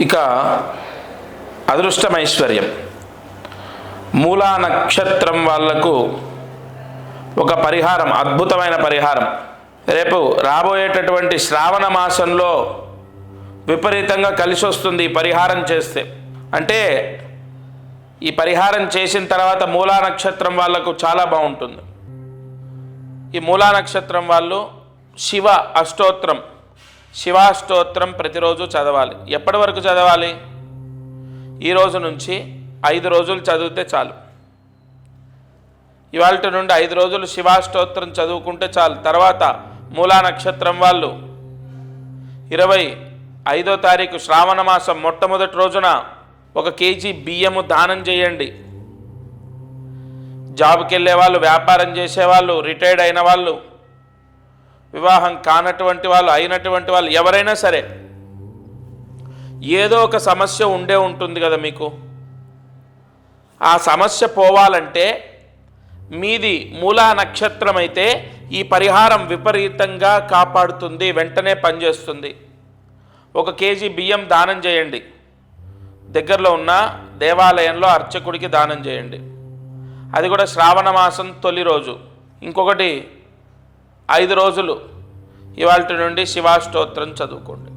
ఇక అదృష్టమైశ్వర్యం. మూలా నక్షత్రం వాళ్ళకు ఒక పరిహారం అద్భుతమైన పరిహారం. రేపు రాబోయేటటువంటి శ్రావణ మాసంలో విపరీతంగా కలిసి వస్తుంది ఈ పరిహారం చేస్తే. అంటే ఈ పరిహారం చేసిన తర్వాత మూలా నక్షత్రం వాళ్ళకు చాలా బాగుంటుంది. ఈ మూలా నక్షత్రం వాళ్ళు శివ అష్టోత్రం శివాష్టోత్రం ప్రతిరోజు చదవాలి. ఎప్పటి వరకు చదవాలి? ఈ రోజు నుంచి ఐదు రోజులు చదివితే చాలు. ఇవాళ నుండి ఐదు రోజులు శివాష్టోత్రం చదువుకుంటే చాలు. తర్వాత మూలా నక్షత్రం వాళ్ళు ఇరవై ఐదో తారీఖు శ్రావణ మాసం మొట్టమొదటి రోజున ఒక కేజీ బియ్యము దానం చేయండి. జాబ్కి వెళ్ళే వాళ్ళు వ్యాపారం చేసేవాళ్ళు రిటైర్డ్ అయిన వాళ్ళు వివాహం కానటువంటి వాళ్ళు అయినటువంటి వాళ్ళు ఎవరైనా సరే ఏదో ఒక సమస్య ఉండే ఉంటుంది కదా మీకు. ఆ సమస్య పోవాలంటే మీది మూలా నక్షత్రం అయితే ఈ పరిహారం విపరీతంగా కాపాడుతుంది వెంటనే పనిచేస్తుంది. ఒక కేజీ బియ్యం దానం చేయండి. దగ్గరలో ఉన్న దేవాలయంలో అర్చకుడికి దానం చేయండి. అది కూడా శ్రావణ మాసం తొలి రోజు. ఇంకొకటి ఐదు రోజులు ఇవాళ నుండి శివాష్టోత్రం చదువుకోండి.